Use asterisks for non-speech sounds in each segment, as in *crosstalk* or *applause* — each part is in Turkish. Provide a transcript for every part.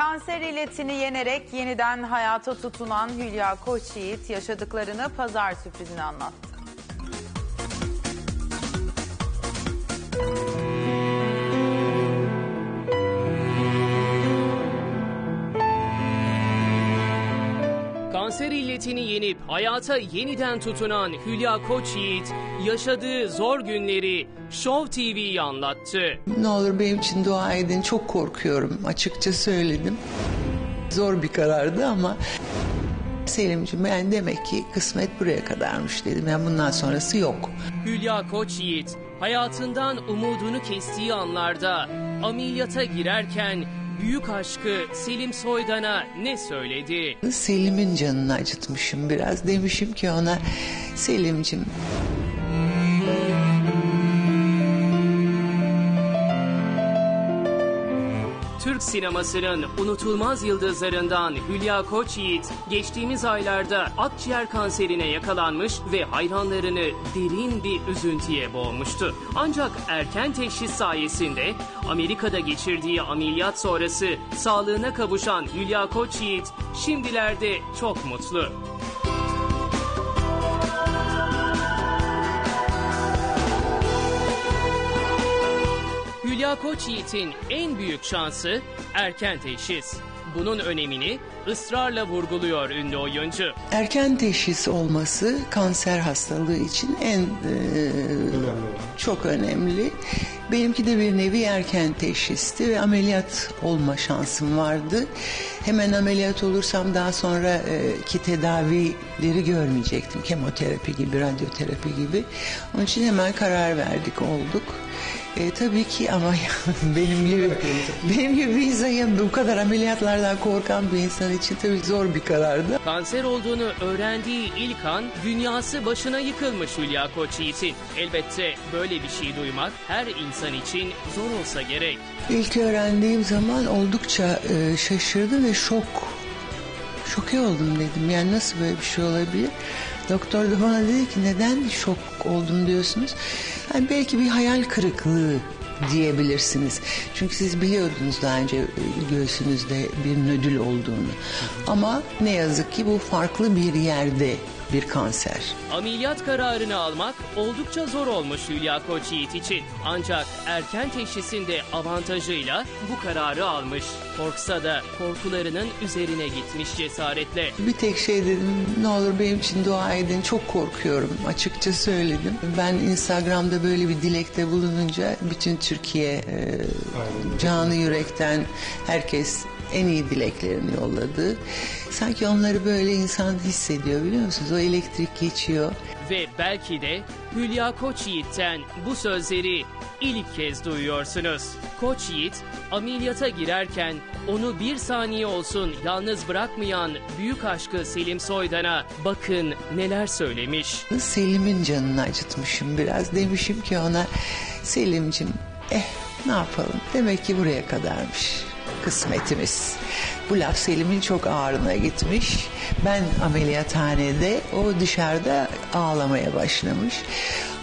Kanser illetini yenerek yeniden hayata tutunan Hülya Koçyiğit yaşadıklarını pazar sürprizine anlattı. Kanser illetini yenip hayata yeniden tutunan Hülya Koçyiğit yaşadığı zor günleri Show TV'ye anlattı. Ne olur benim için dua edin. Çok korkuyorum. Açıkça söyledim. Zor bir karardı ama Selimciğim ben demek ki kısmet buraya kadarmış dedim. Yani bundan sonrası yok. Hülya Koçyiğit hayatından umudunu kestiği anlarda ameliyata girerken büyük aşkı Selim Soydan'a ne söyledi? Selim'in canını acıtmışım biraz. Demişim ki ona Selim'cim Türk sinemasının unutulmaz yıldızlarından Hülya Koçyiğit geçtiğimiz aylarda akciğer kanserine yakalanmış ve hayranlarını derin bir üzüntüye boğmuştu. Ancak erken teşhis sayesinde Amerika'da geçirdiği ameliyat sonrası sağlığına kavuşan Hülya Koçyiğit şimdilerde çok mutlu. Hülya Koçyiğit'in en büyük şansı erken teşhis. Bunun önemini ısrarla vurguluyor ünlü oyuncu. erken teşhis olması kanser hastalığı için en e, çok önemli. Benimki de bir nevi erken teşhisti ve ameliyat olma şansım vardı. Hemen ameliyat olursam daha sonra e, tedavileri görmeyecektim. Kemoterapi gibi, radyoterapi gibi. Onun için hemen karar verdik, olduk. E, tabii ki ama *laughs* benim gibi benim gibi bir insan ya bu kadar ameliyatlardan korkan bir insan için tabii zor bir karardı. Kanser olduğunu öğrendiği ilk an dünyası başına yıkılmış Hülya Koçyiğit'in. Elbette böyle bir şey duymak her insan için zor olsa gerek. İlk öğrendiğim zaman oldukça e, şaşırdım ve şok. Şoke oldum dedim. Yani nasıl böyle bir şey olabilir? Doktor da bana dedi ki neden şok oldum diyorsunuz? Yani belki bir hayal kırıklığı diyebilirsiniz. Çünkü siz biliyordunuz daha önce e, göğsünüzde bir nödül olduğunu. Ama ne yazık ki bu farklı bir yerde bir kanser. Ameliyat kararını almak oldukça zor olmuş Hülya Koçyiğit için. Ancak erken teşhisinde avantajıyla bu kararı almış. Korksa da korkularının üzerine gitmiş cesaretle. Bir tek şey dedim ne olur benim için dua edin çok korkuyorum açıkça söyledim. Ben Instagram'da böyle bir dilekte bulununca bütün Türkiye e, canı yürekten herkes en iyi dileklerini yolladı. Sanki onları böyle insan hissediyor biliyor musunuz? O elektrik geçiyor. Ve belki de Hülya Koçyiğit'ten bu sözleri ilk kez duyuyorsunuz. Koçyiğit ameliyata girerken onu bir saniye olsun yalnız bırakmayan büyük aşkı Selim Soydan'a bakın neler söylemiş. Selim'in canını acıtmışım biraz. Demişim ki ona Selim'cim eh ne yapalım demek ki buraya kadarmış kısmetimiz. Bu laf Selim'in çok ağrına gitmiş. Ben ameliyathanede o dışarıda ağlamaya başlamış.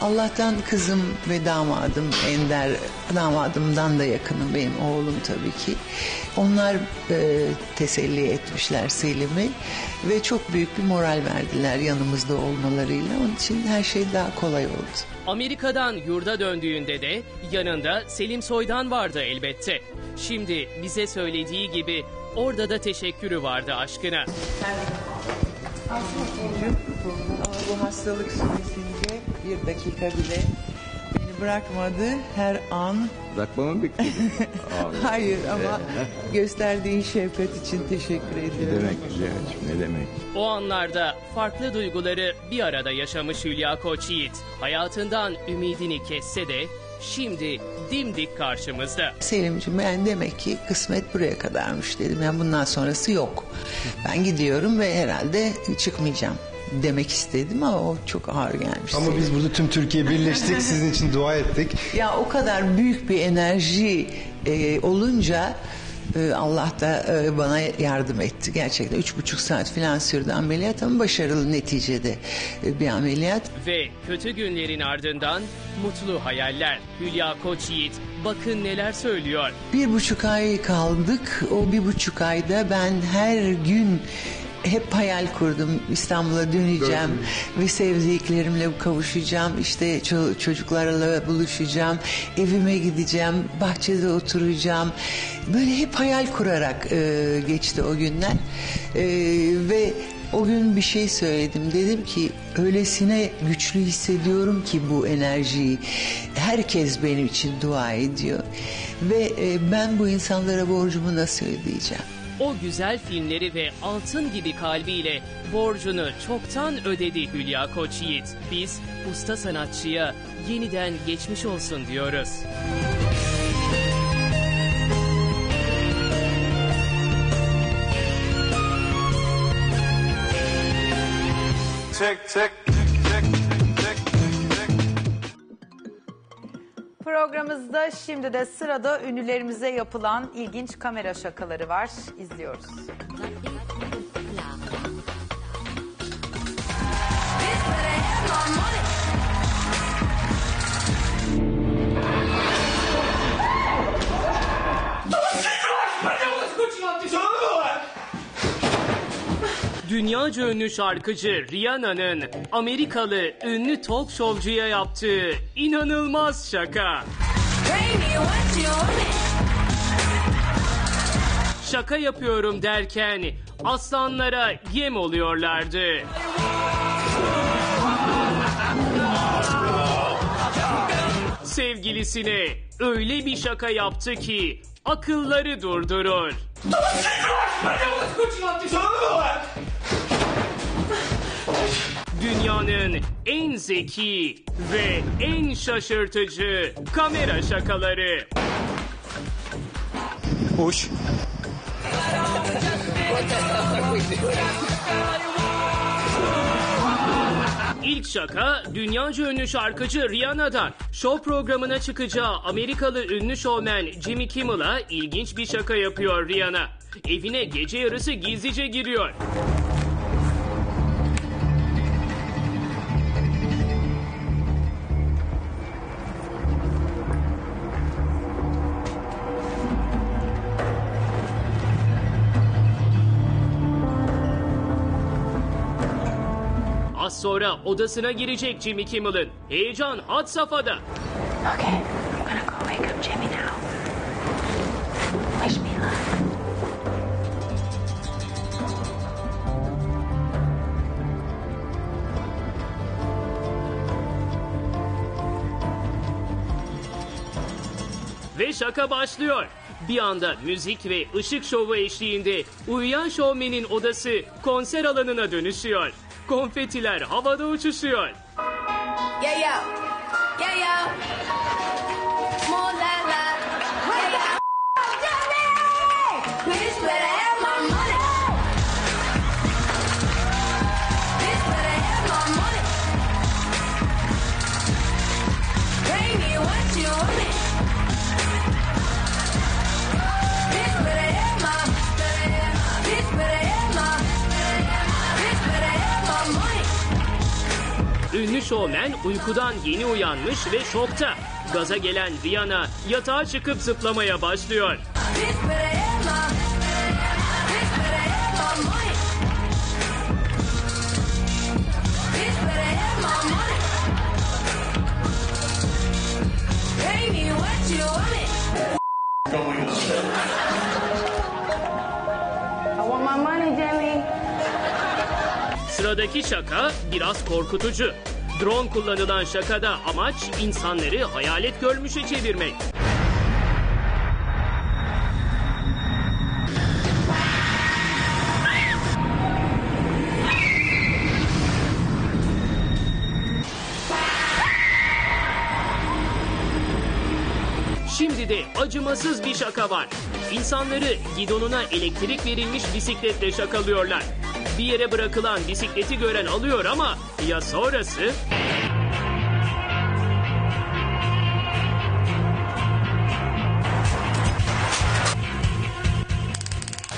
Allah'tan kızım ve damadım Ender, damadımdan da yakınım benim oğlum tabii ki. Onlar e, teselli etmişler Selim'i ve çok büyük bir moral verdiler yanımızda olmalarıyla. Onun için her şey daha kolay oldu. Amerika'dan yurda döndüğünde de yanında Selim Soydan vardı elbette. Şimdi bize söylediği gibi orada da teşekkürü vardı aşkına. Ama bu hastalık süresince bir dakika bile beni bırakmadı her an. Bırakmamı. *laughs* Abi, Hayır ama gösterdiğin şefkat için teşekkür ne ediyorum. demek Ziya'cığım ne demek? O anlarda farklı duyguları bir arada yaşamış Hülya Koçyiğit. Hayatından ümidini kesse de şimdi dimdik karşımızda. Selimciğim ben demek ki kısmet buraya kadarmış dedim. Yani bundan sonrası yok. Ben gidiyorum ve herhalde çıkmayacağım demek istedim ama o çok ağır gelmiş. Ama biz burada tüm Türkiye birleştik, sizin için dua ettik. Ya o kadar büyük bir enerji e, olunca Allah da e, bana yardım etti. Gerçekten üç buçuk saat falan sürdü ameliyat ama başarılı neticede e, bir ameliyat. Ve kötü günlerin ardından mutlu hayaller. Hülya Koçyiğit bakın neler söylüyor. Bir buçuk ay kaldık. O bir buçuk ayda ben her gün hep hayal kurdum. İstanbul'a döneceğim ve sevdiklerimle kavuşacağım. İşte ço- çocuklarla buluşacağım. Evime gideceğim. Bahçede oturacağım. Böyle hep hayal kurarak e, geçti o günler. E, ve o gün bir şey söyledim. Dedim ki öylesine güçlü hissediyorum ki bu enerjiyi. Herkes benim için dua ediyor. Ve e, ben bu insanlara borcumu nasıl ödeyeceğim? O güzel filmleri ve altın gibi kalbiyle borcunu çoktan ödedi Hülya Koçyiğit. Biz usta sanatçıya yeniden geçmiş olsun diyoruz. Tick, tick, Programımızda şimdi de sırada ünlülerimize yapılan ilginç kamera şakaları var. İzliyoruz. Dünyaca ünlü şarkıcı Rihanna'nın Amerikalı ünlü talk showcuya yaptığı inanılmaz şaka. Şaka yapıyorum derken aslanlara yem oluyorlardı. Sevgilisine öyle bir şaka yaptı ki akılları durdurur. Dünyanın en zeki ve en şaşırtıcı kamera şakaları. Hoş. İlk şaka dünyaca ünlü şarkıcı Rihanna'dan. Show programına çıkacağı Amerikalı ünlü şovmen Jimmy Kimmel'a ilginç bir şaka yapıyor Rihanna. Evine gece yarısı gizlice giriyor. Az sonra odasına girecek Jimmy Kimmel'ın. Heyecan had safhada. Okay, I'm gonna go wake up Jimmy now. Wish me luck. Ve şaka başlıyor. Bir anda müzik ve ışık şovu eşliğinde uyuyan şovmenin odası konser alanına dönüşüyor. Konfetiler havada uçuşuyor. Yeah, yo. Yeah, yo. Şovmen uykudan yeni uyanmış ve şokta. Gaza gelen Rihanna yatağa çıkıp zıplamaya başlıyor. Sıradaki şaka biraz korkutucu. Drone kullanılan şakada amaç insanları hayalet görmüşe çevirmek. Acımasız bir şaka var. İnsanları gidonuna elektrik verilmiş bisikletle şakalıyorlar. Bir yere bırakılan bisikleti gören alıyor ama ya sonrası?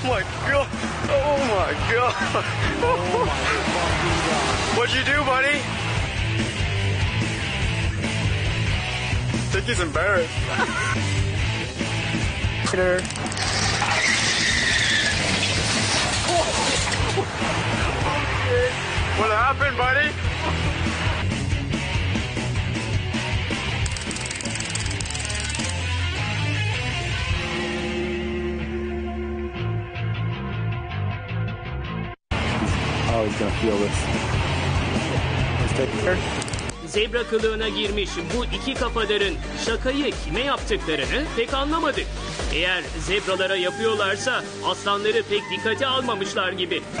my god! Oh my god! What'd you do, buddy? I think he's embarrassed. What happened, buddy? Oh, he's gonna feel this. Let's take care. Zebra kılığına girmiş bu iki kafadarın şakayı kime yaptıklarını pek anlamadık. Eğer zebralara yapıyorlarsa aslanları pek dikkate almamışlar gibi. *laughs*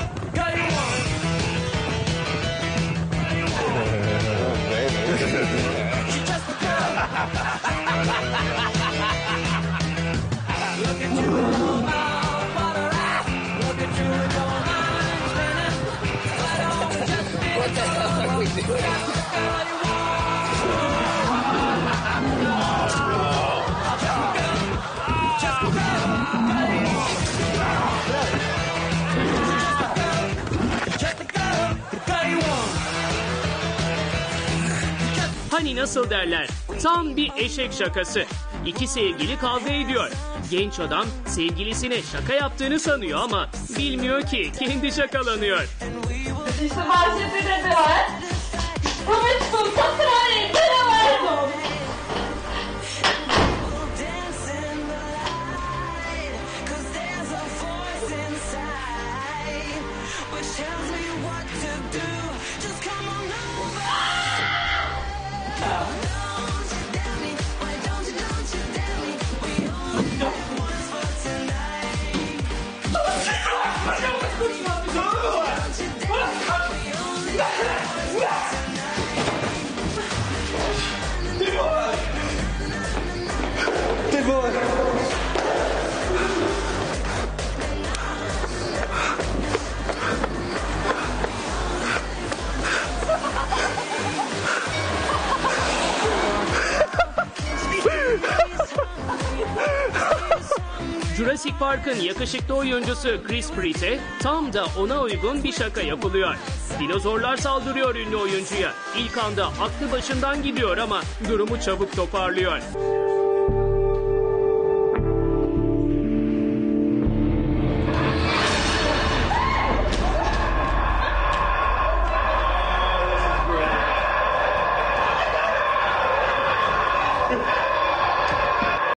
Hani nasıl derler? Tam bir eşek şakası. İki sevgili kavga ediyor. Genç adam sevgilisine şaka yaptığını sanıyor ama bilmiyor ki kendi şakalanıyor. İşte bahçede de var. Park'ın yakışıklı oyuncusu Chris Pratt'e tam da ona uygun bir şaka yapılıyor. Dinozorlar saldırıyor ünlü oyuncuya. İlk anda aklı başından gidiyor ama durumu çabuk toparlıyor.